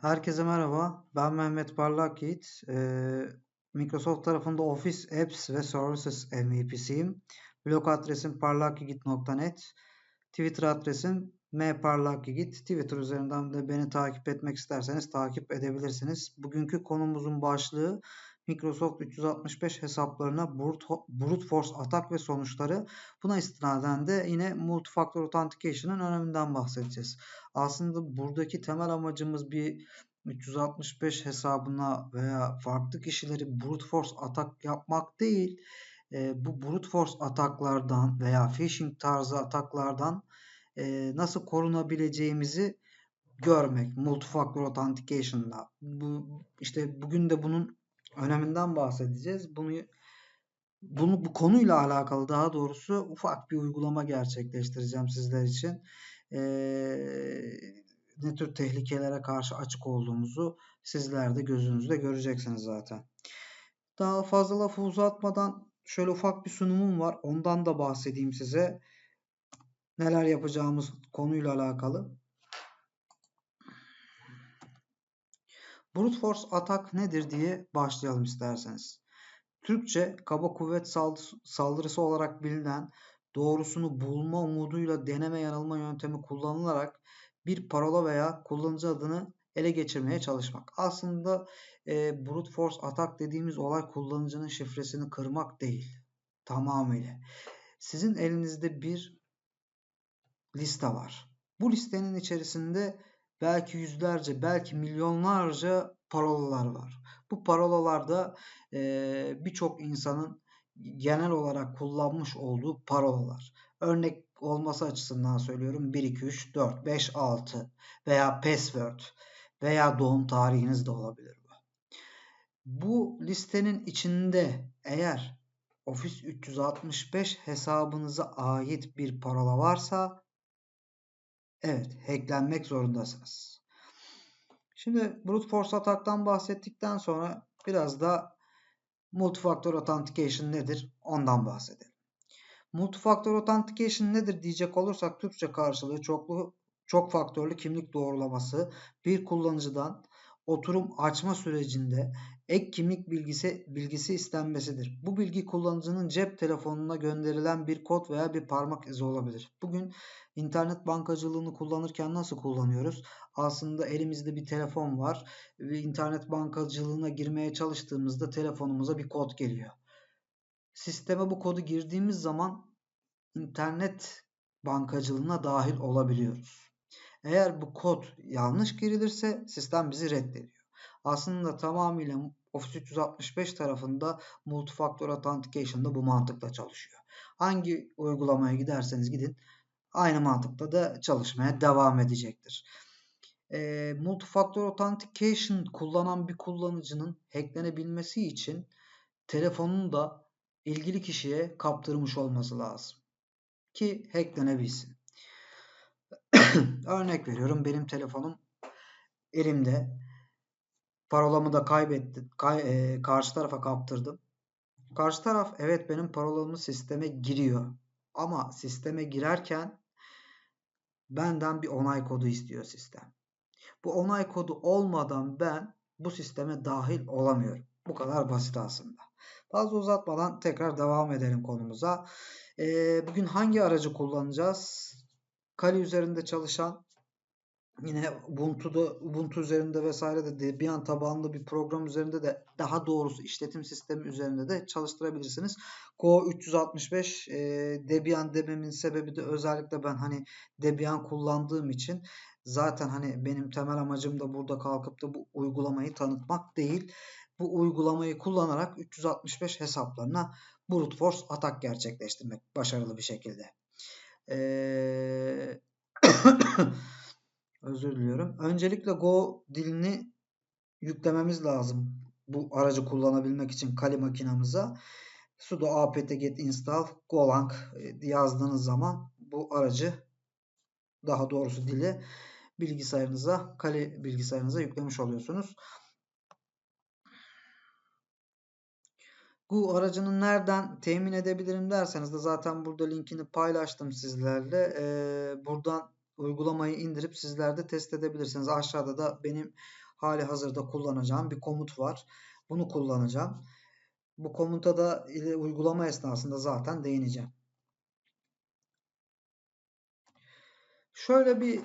Herkese merhaba. Ben Mehmet Parlak Yiğit. Ee, Microsoft tarafında Office Apps ve Services MVP'siyim. Blog adresim parlakyigit.net. Twitter adresim mparlakyigit. Twitter üzerinden de beni takip etmek isterseniz takip edebilirsiniz. Bugünkü konumuzun başlığı Microsoft 365 hesaplarına brute force atak ve sonuçları. Buna istinaden de yine multifactor authentication'ın öneminden bahsedeceğiz. Aslında buradaki temel amacımız bir 365 hesabına veya farklı kişileri brute force atak yapmak değil. E, bu brute force ataklardan veya phishing tarzı ataklardan e, nasıl korunabileceğimizi görmek multifactor authentication'da. Bu işte bugün de bunun öneminden bahsedeceğiz. Bunu bunu bu konuyla alakalı daha doğrusu ufak bir uygulama gerçekleştireceğim sizler için. Ee, ne tür tehlikelere karşı açık olduğumuzu sizler de gözünüzde göreceksiniz zaten. Daha fazla lafı uzatmadan şöyle ufak bir sunumum var. Ondan da bahsedeyim size. Neler yapacağımız konuyla alakalı. Brute force atak nedir diye başlayalım isterseniz. Türkçe kaba kuvvet saldırısı olarak bilinen doğrusunu bulma umuduyla deneme yanılma yöntemi kullanılarak bir parola veya kullanıcı adını ele geçirmeye çalışmak. Aslında e, brute force atak dediğimiz olay kullanıcının şifresini kırmak değil. Tamamıyla. Sizin elinizde bir liste var. Bu listenin içerisinde belki yüzlerce, belki milyonlarca parolalar var. Bu parolalarda e, birçok insanın genel olarak kullanmış olduğu parolalar. Örnek olması açısından söylüyorum 1, 2, 3, 4, 5, 6 veya password veya doğum tarihiniz de olabilir bu. Bu listenin içinde eğer Office 365 hesabınıza ait bir parola varsa Evet, hacklenmek zorundasınız. Şimdi brute force ataktan bahsettikten sonra biraz da multifactor authentication nedir? Ondan bahsedelim. Multifactor authentication nedir diyecek olursak Türkçe karşılığı çoklu çok faktörlü kimlik doğrulaması bir kullanıcıdan oturum açma sürecinde ek kimlik bilgisi, bilgisi istenmesidir. Bu bilgi kullanıcının cep telefonuna gönderilen bir kod veya bir parmak izi olabilir. Bugün internet bankacılığını kullanırken nasıl kullanıyoruz? Aslında elimizde bir telefon var ve internet bankacılığına girmeye çalıştığımızda telefonumuza bir kod geliyor. Sisteme bu kodu girdiğimiz zaman internet bankacılığına dahil olabiliyoruz. Eğer bu kod yanlış girilirse sistem bizi reddediyor. Aslında tamamıyla Office 365 tarafında multifactor authentication'da bu mantıkla çalışıyor. Hangi uygulamaya giderseniz gidin aynı mantıkla da çalışmaya devam edecektir. E, multifactor authentication kullanan bir kullanıcının hacklenebilmesi için telefonunu da ilgili kişiye kaptırmış olması lazım. Ki hacklenebilsin. Örnek veriyorum benim telefonum elimde. Parolamı da kaybettim. Kay, e, karşı tarafa kaptırdım. Karşı taraf evet benim parolamı sisteme giriyor. Ama sisteme girerken benden bir onay kodu istiyor sistem. Bu onay kodu olmadan ben bu sisteme dahil olamıyorum. Bu kadar basit aslında. Fazla uzatmadan tekrar devam edelim konumuza. Ee, bugün hangi aracı kullanacağız? Kali üzerinde çalışan yine Ubuntu'da Ubuntu üzerinde vesaire de Debian tabanlı bir program üzerinde de daha doğrusu işletim sistemi üzerinde de çalıştırabilirsiniz. Go 365 e, Debian dememin sebebi de özellikle ben hani Debian kullandığım için zaten hani benim temel amacım da burada kalkıp da bu uygulamayı tanıtmak değil. Bu uygulamayı kullanarak 365 hesaplarına brute force atak gerçekleştirmek başarılı bir şekilde. Özür diliyorum. Öncelikle Go dilini yüklememiz lazım. Bu aracı kullanabilmek için Kali makinamıza sudo apt-get install golang e, yazdığınız zaman bu aracı daha doğrusu dili bilgisayarınıza Kali bilgisayarınıza yüklemiş oluyorsunuz. Bu aracını nereden temin edebilirim derseniz de zaten burada linkini paylaştım sizlerle. Ee, buradan uygulamayı indirip sizler de test edebilirsiniz. Aşağıda da benim hali hazırda kullanacağım bir komut var. Bunu kullanacağım. Bu komuta da uygulama esnasında zaten değineceğim. Şöyle bir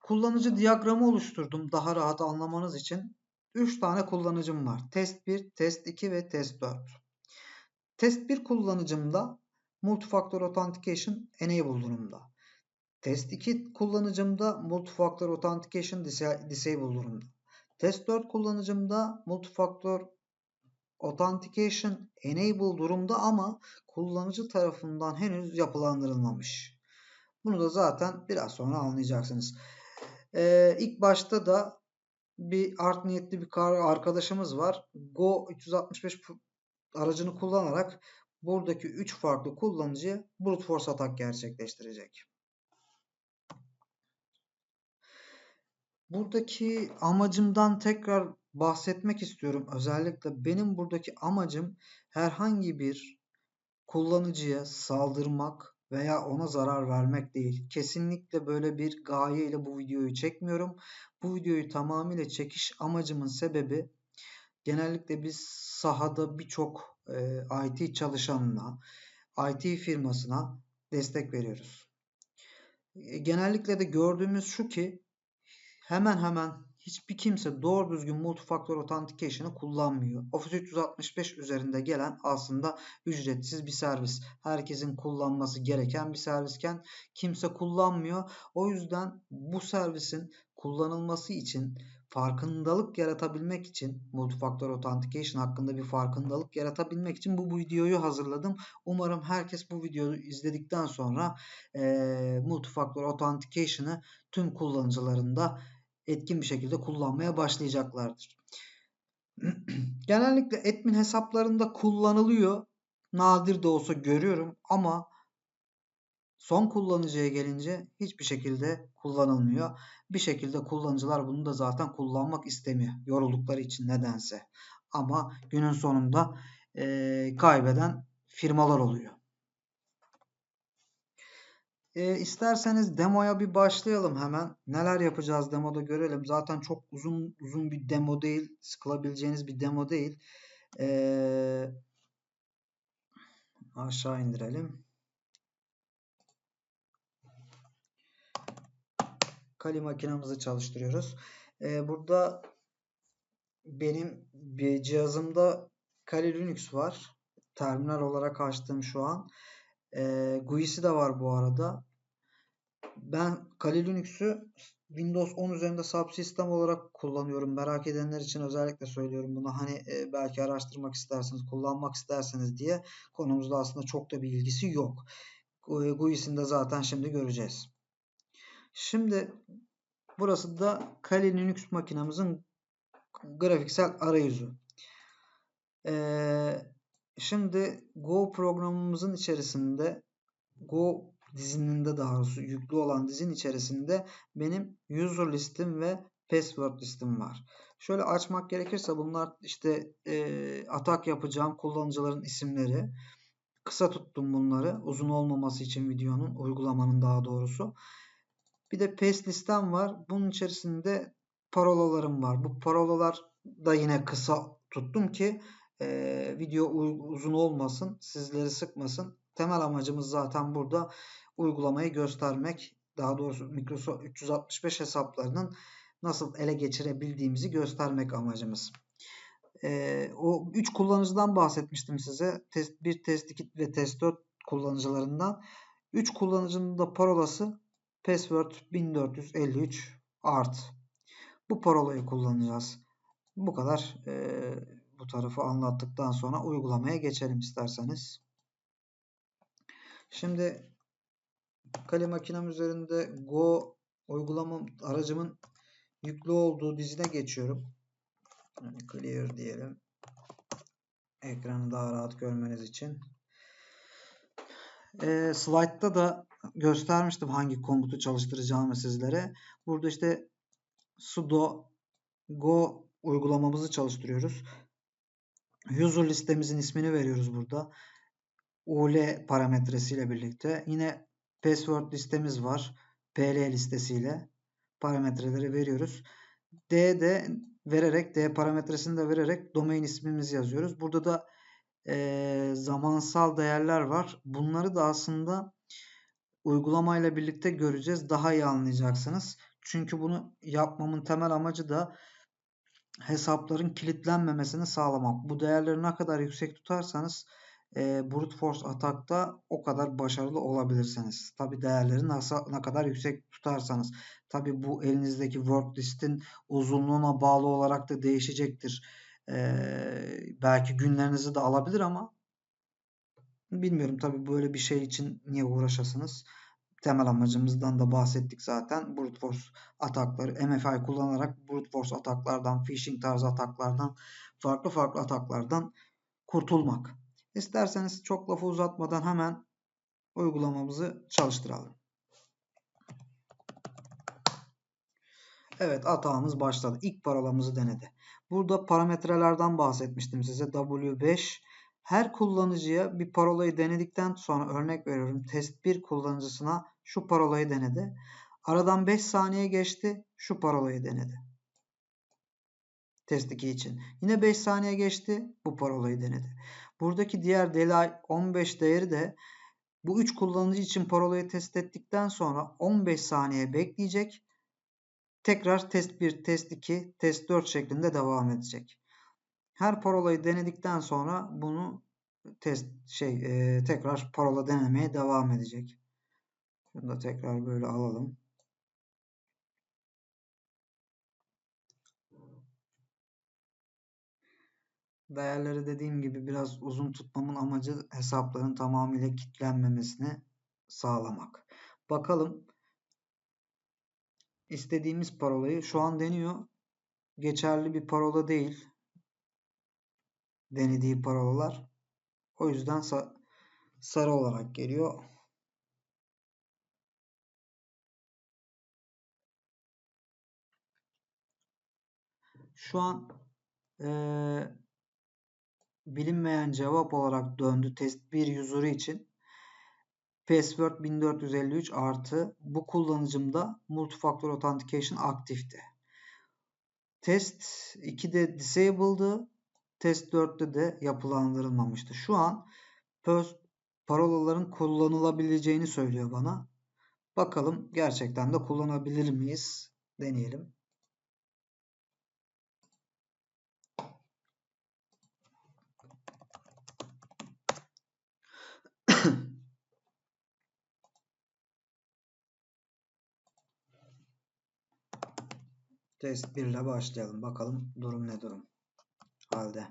kullanıcı diyagramı oluşturdum daha rahat anlamanız için. 3 tane kullanıcım var. Test 1, test 2 ve test 4. Test 1 kullanıcımda Multifactor Authentication Enable durumda. Test 2 kullanıcımda Multifactor Authentication Disable durumda. Test 4 kullanıcımda Multifactor Authentication Enable durumda ama kullanıcı tarafından henüz yapılandırılmamış. Bunu da zaten biraz sonra anlayacaksınız. Ee, ilk başta da bir art niyetli bir arkadaşımız var. Go 365 aracını kullanarak buradaki 3 farklı kullanıcıya brute force atak gerçekleştirecek. Buradaki amacımdan tekrar bahsetmek istiyorum. Özellikle benim buradaki amacım herhangi bir kullanıcıya saldırmak veya ona zarar vermek değil. Kesinlikle böyle bir gaye ile bu videoyu çekmiyorum. Bu videoyu tamamıyla çekiş amacımın sebebi genellikle biz sahada birçok e, IT çalışanına, IT firmasına destek veriyoruz. E, genellikle de gördüğümüz şu ki hemen hemen hiçbir kimse doğru düzgün multifaktör authentication'ı kullanmıyor. Office 365 üzerinde gelen aslında ücretsiz bir servis. Herkesin kullanması gereken bir servisken kimse kullanmıyor. O yüzden bu servisin kullanılması için farkındalık yaratabilmek için multifaktor authentication hakkında bir farkındalık yaratabilmek için bu, videoyu hazırladım. Umarım herkes bu videoyu izledikten sonra e, multifaktor authentication'ı tüm kullanıcılarında etkin bir şekilde kullanmaya başlayacaklardır. Genellikle admin hesaplarında kullanılıyor. Nadir de olsa görüyorum ama son kullanıcıya gelince hiçbir şekilde kullanılmıyor. Bir şekilde kullanıcılar bunu da zaten kullanmak istemiyor. Yoruldukları için nedense. Ama günün sonunda e, kaybeden firmalar oluyor. E, isterseniz demoya bir başlayalım hemen. Neler yapacağız demoda görelim. Zaten çok uzun uzun bir demo değil. Sıkılabileceğiniz bir demo değil. E, aşağı indirelim. Kali makinamızı çalıştırıyoruz. E, burada benim bir cihazımda Kali Linux var. Terminal olarak açtığım şu an. E, GUI'si de var bu arada. Ben Kali Linux'ü Windows 10 üzerinde subsistem olarak kullanıyorum. Merak edenler için özellikle söylüyorum bunu. Hani e, belki araştırmak isterseniz, kullanmak isterseniz diye konumuzda aslında çok da bir ilgisi yok. GUI'sini de zaten şimdi göreceğiz. Şimdi burası da Kali Linux makinamızın grafiksel arayüzü. Ee, şimdi Go programımızın içerisinde Go dizininde daha doğrusu yüklü olan dizin içerisinde benim user listim ve password listim var. Şöyle açmak gerekirse bunlar işte e, atak yapacağım kullanıcıların isimleri. Kısa tuttum bunları uzun olmaması için videonun uygulamanın daha doğrusu. Bir de paste listem var. Bunun içerisinde parolalarım var. Bu parolalar da yine kısa tuttum ki e, video uzun olmasın, sizleri sıkmasın. Temel amacımız zaten burada uygulamayı göstermek. Daha doğrusu Microsoft 365 hesaplarının nasıl ele geçirebildiğimizi göstermek amacımız. Ee, o 3 kullanıcıdan bahsetmiştim size. Test 1, test 2 ve test 4 kullanıcılarından. 3 kullanıcının da parolası password 1453 art. Bu parolayı kullanacağız. Bu kadar e, bu tarafı anlattıktan sonra uygulamaya geçelim isterseniz. Şimdi Kale makinem üzerinde Go uygulama aracımın yüklü olduğu dizine geçiyorum. Yani clear diyelim. Ekranı daha rahat görmeniz için. E, slide'da da göstermiştim hangi komutu çalıştıracağımı sizlere. Burada işte sudo go uygulamamızı çalıştırıyoruz. User listemizin ismini veriyoruz burada. UL parametresiyle birlikte. Yine password listemiz var. PL listesiyle parametreleri veriyoruz. D de vererek D parametresini de vererek domain ismimizi yazıyoruz. Burada da e, zamansal değerler var. Bunları da aslında uygulamayla birlikte göreceğiz. Daha iyi anlayacaksınız. Çünkü bunu yapmamın temel amacı da hesapların kilitlenmemesini sağlamak. Bu değerleri ne kadar yüksek tutarsanız e, brute force atakta o kadar başarılı olabilirsiniz. Tabi değerleri nasıl, ne kadar yüksek tutarsanız. Tabi bu elinizdeki word listin uzunluğuna bağlı olarak da değişecektir. Belki günlerinizi de alabilir ama bilmiyorum tabi böyle bir şey için niye uğraşasınız. Temel amacımızdan da bahsettik zaten. Brute force atakları MFI kullanarak brute force ataklardan, phishing tarzı ataklardan, farklı farklı ataklardan kurtulmak. İsterseniz çok lafı uzatmadan hemen uygulamamızı çalıştıralım. Evet atağımız başladı. İlk parolamızı denedi. Burada parametrelerden bahsetmiştim size. W5 her kullanıcıya bir parolayı denedikten sonra örnek veriyorum test 1 kullanıcısına şu parolayı denedi. Aradan 5 saniye geçti şu parolayı denedi. Test 2 için. Yine 5 saniye geçti bu parolayı denedi. Buradaki diğer delay 15 değeri de bu 3 kullanıcı için parolayı test ettikten sonra 15 saniye bekleyecek. Tekrar test 1, test 2, test 4 şeklinde devam edecek. Her parolayı denedikten sonra bunu test şey e, tekrar parola denemeye devam edecek. Bunu da tekrar böyle alalım. Değerleri dediğim gibi biraz uzun tutmamın amacı hesapların tamamıyla kilitlenmemesini sağlamak. Bakalım istediğimiz parolayı şu an deniyor. Geçerli bir parola değil. Denediği parolalar. O yüzden sarı olarak geliyor. Şu an ee, bilinmeyen cevap olarak döndü test 1 user'ı için. Password 1453 artı bu kullanıcımda multifactor authentication aktifti. Test 2'de disabled'ı. Test 4'te de yapılandırılmamıştı. Şu an parolaların kullanılabileceğini söylüyor bana. Bakalım gerçekten de kullanabilir miyiz? Deneyelim. Test 1 ile başlayalım. Bakalım durum ne durum. Halde.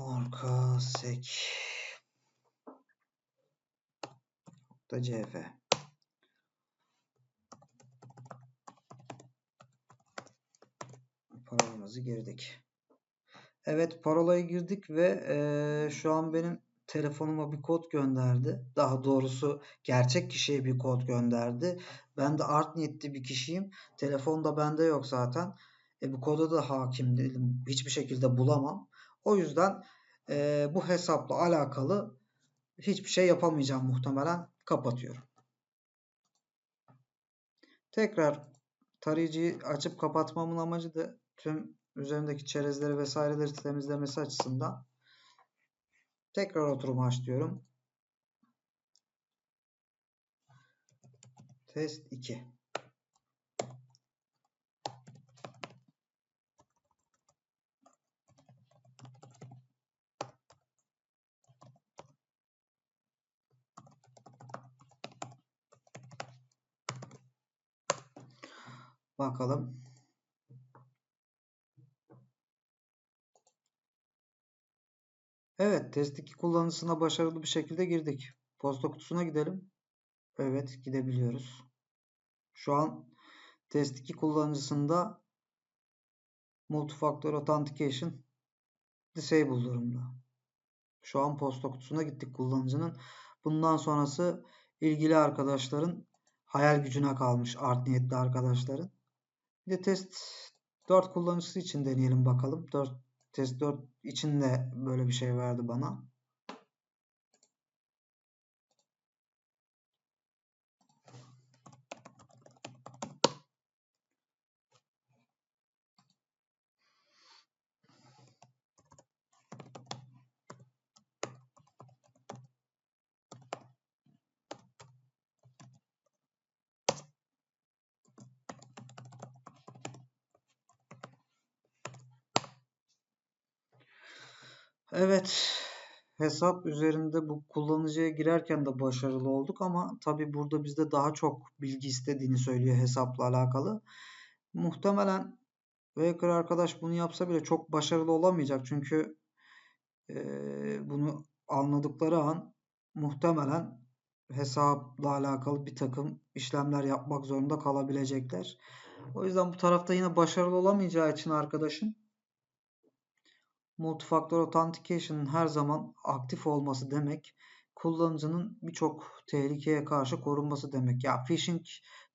Orka sek. Da CF. Parolamızı girdik. Evet parolayı girdik ve e, şu an benim telefonuma bir kod gönderdi. Daha doğrusu gerçek kişiye bir kod gönderdi. Ben de art niyetli bir kişiyim. Telefon da bende yok zaten. E, bu koda da hakim değilim. Hiçbir şekilde bulamam. O yüzden e, bu hesapla alakalı hiçbir şey yapamayacağım muhtemelen. Kapatıyorum. Tekrar tarayıcıyı açıp kapatmamın amacı da tüm üzerindeki çerezleri vesaireleri temizlemesi açısından Tekrar oturumu açıyorum. Test 2. Bakalım. Evet, test 2 kullanıcısına başarılı bir şekilde girdik. Posta kutusuna gidelim. Evet, gidebiliyoruz. Şu an test 2 kullanıcısında Multifactor Authentication Disable durumda. Şu an posta kutusuna gittik kullanıcının. Bundan sonrası ilgili arkadaşların hayal gücüne kalmış art niyetli arkadaşların. Bir de test 4 kullanıcısı için deneyelim bakalım. 4 Test 4 için de böyle bir şey verdi bana. Evet, hesap üzerinde bu kullanıcıya girerken de başarılı olduk ama tabii burada bizde daha çok bilgi istediğini söylüyor hesapla alakalı. Muhtemelen Waker arkadaş bunu yapsa bile çok başarılı olamayacak çünkü e, bunu anladıkları an muhtemelen hesapla alakalı bir takım işlemler yapmak zorunda kalabilecekler. O yüzden bu tarafta yine başarılı olamayacağı için arkadaşın Multifactor Authentication'ın her zaman aktif olması demek kullanıcının birçok tehlikeye karşı korunması demek. Ya phishing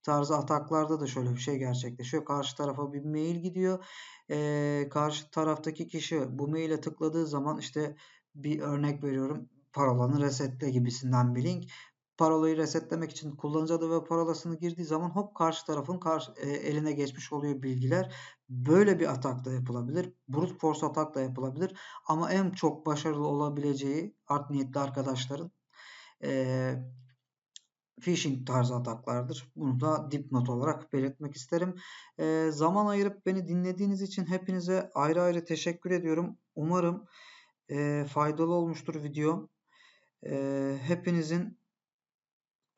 tarzı ataklarda da şöyle bir şey gerçekleşiyor. Karşı tarafa bir mail gidiyor. Ee, karşı taraftaki kişi bu maile tıkladığı zaman işte bir örnek veriyorum parolanı resetle gibisinden bir link parolayı resetlemek için kullanıcı adı ve parolasını girdiği zaman hop karşı tarafın karşı, e, eline geçmiş oluyor bilgiler. Böyle bir atak da yapılabilir. Brute force atak da yapılabilir. Ama en çok başarılı olabileceği art niyetli arkadaşların e, phishing tarzı ataklardır. Bunu da dipnot olarak belirtmek isterim. E, zaman ayırıp beni dinlediğiniz için hepinize ayrı ayrı teşekkür ediyorum. Umarım e, faydalı olmuştur video. E, hepinizin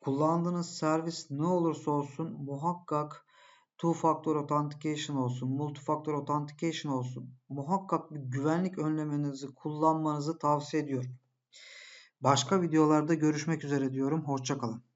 Kullandığınız servis ne olursa olsun muhakkak two factor authentication olsun, multi factor authentication olsun. Muhakkak bir güvenlik önleminizi kullanmanızı tavsiye ediyorum. Başka videolarda görüşmek üzere diyorum. Hoşçakalın.